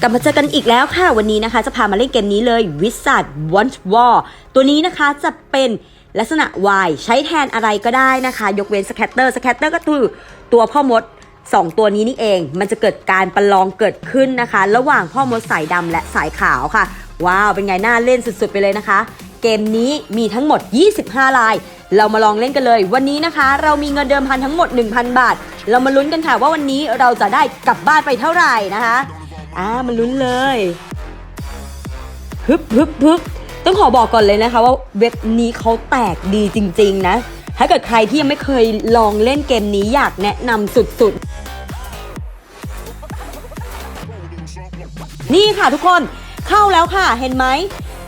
กลับมาเจอกันอีกแล้วค่ะ วันนี้นะคะ จะพามาเล่นเกมนี้เลย Wizard Want War ตัวนี้นะคะจะเป็นลักษณะ Y ใช้แทนอะไรก็ได้นะคะ ยกเว้นสแคตเตอร์สแคตเตอร์ก็คือตัวพ่อมด 2 ตัวนี้นี่เอง มันจะเกิดการประลองเกิดขึ้นนะคะ ระหว่างพ่อมดสายดำและสายขาวค่ะ ว้าว เป็นไงน่าเล่นสุดๆ ไปเลยนะคะ เกมนี้มีทั้งหมด 25 ลาย เรามาลองเล่นกันเลย วันนี้นะคะ เรามีเงินเดิมพันทั้งหมด 1,000 บาท เรามาลุ้นกันค่ะว่าวันนี้เราจะได้กลับบ้านไปเท่าไหร่นะคะ อ่ามันลุ้นเลยฮึบฮึบฮึบต้องขอบอกก่อนเลยนะคะว่าเว็บนี้เขาแตกดีจริง ๆ นะ ถ้าเกิดใครที่ยังไม่เคยลองเล่นเกมนี้อยากแนะนำสุดๆ นี่ค่ะทุกคนเข้าแล้วค่ะเห็นไหม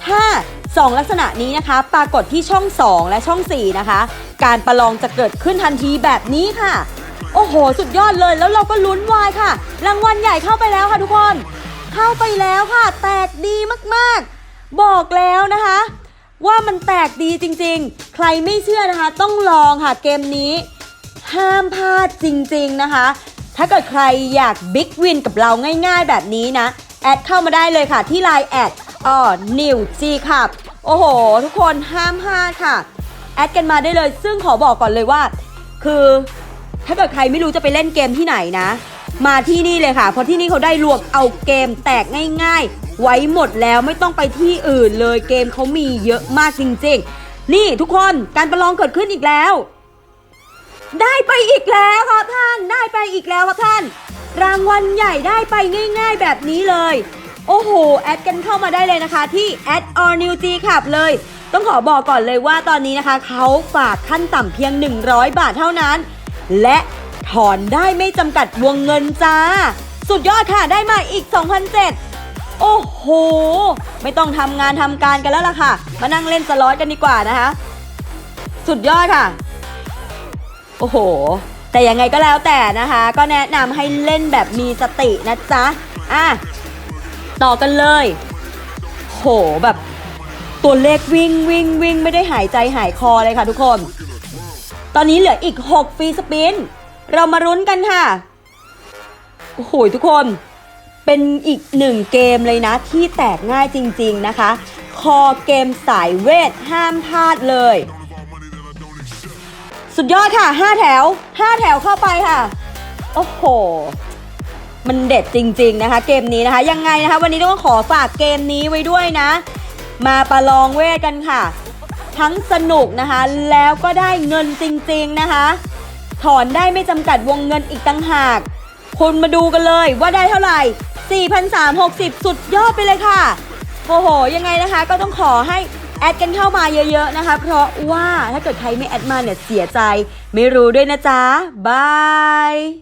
ถ้า 2 ลักษณะนี้นะคะ ปรากฏที่ช่อง 2 และช่อง 4 นะคะ การประลองจะเกิดขึ้นทันทีแบบนี้ค่ะ โอ้โห สุดยอดเลยแล้วเราก็ลุ้นวายค่ะ รางวัลใหญ่เข้าไปแล้วค่ะทุกคน เข้าไปแล้วค่ะ แตกดีมากๆ บอกแล้วนะคะ ว่ามันแตกดีจริงๆ ใครไม่เชื่อนะคะ ต้องลองค่ะเกมนี้ ห้ามพลาดจริงๆนะคะ ถ้าเกิดใครอยากบิ๊กวินกับเราง่ายๆ แบบนี้นะ แอดเข้ามาได้เลยค่ะที่ Line แอดอ๋อนิวจีครับโอ้โห ทุกคนห้ามพลาดค่ะ แอดกันมาได้เลย ซึ่งขอบอกก่อนเลยว่า คือ ถ้าเกิดใครไม่รู้จะไปเล่นเกมที่ไหนนะ มาที่นี่เลยค่ะ เพราะที่นี่เขาได้รวมเอาเกมแตกง่าย ๆ ไว้หมดแล้วไม่ต้องไปที่อื่นเลยเกมเขามีเยอะมากจริงๆ นี่ทุกคนการประลองเกิดขึ้นอีกแล้ว ได้ไปอีกแล้วครับท่านได้ไปอีกแล้วครับท่าน รางวัลใหญ่ได้ไปง่าย ๆ แบบนี้เลย โอ้โห แอดกันเข้ามาได้เลยนะคะ ที่ a d or new g ขับเลยต้องขอบอกก่อนเลยว่าตอนนี้นะคะ เขาฝากขั้นต่ำเพียง 100 บาทเท่านั้น และถอนได้ไม่จำกัดวงเงินจ้า สุดยอดค่ะได้มาอีก 2,007โอ้โห ไม่ต้องทำงานทำการกันแล้วล่ะค่ะ มานั่งเล่นสล็อตกันดีกว่านะคะ สุดยอดค่ะ โอ้โห แต่ยังไงก็แล้วแต่นะคะ ก็แนะนำให้เล่นแบบมีสตินะจ๊ะอะต่อกันเลย โหแบบตัวเลขวิ่งวิ่งวิ่งไม่ได้หายใจหายคอเลยค่ะทุกคน ตอนนี้เหลืออีก 6 ฟรีสปิน เรามารุ้นกันค่ะ โอ้โหทุกคน เป็นอีกหนึ่งเกมเลยนะที่แตกง่ายจริง ๆนะคะ คอเกมสายเวทห้ามพลาดเลย สุดยอดค่ะ 5 แถว 5 แถวเข้าไปค่ะ โอ้โหมันเด็ดจริง ๆนะคะ เกมนี้นะคะ ยังไงนะคะ วันนี้ต้องขอฝากเกมนี้ไว้ด้วยนะ มาประลองเวทกันค่ะ ทั้งสนุกนะคะ แล้วก็ได้เงินจริงๆนะคะ ถอนได้ไม่จำกัดวงเงินอีกตั้งหาก คุณมาดูกันเลยว่าได้เท่าไหร่ 4,360 สุดยอดไปเลยค่ะ โอ้โห ยังไงนะคะ ก็ต้องขอให้แอดกันเข้ามาเยอะๆนะคะ เพราะว่าถ้าเกิดใครไม่แอดมาเนี่ยเสียใจ ไม่รู้ด้วยนะจ๊ะบาย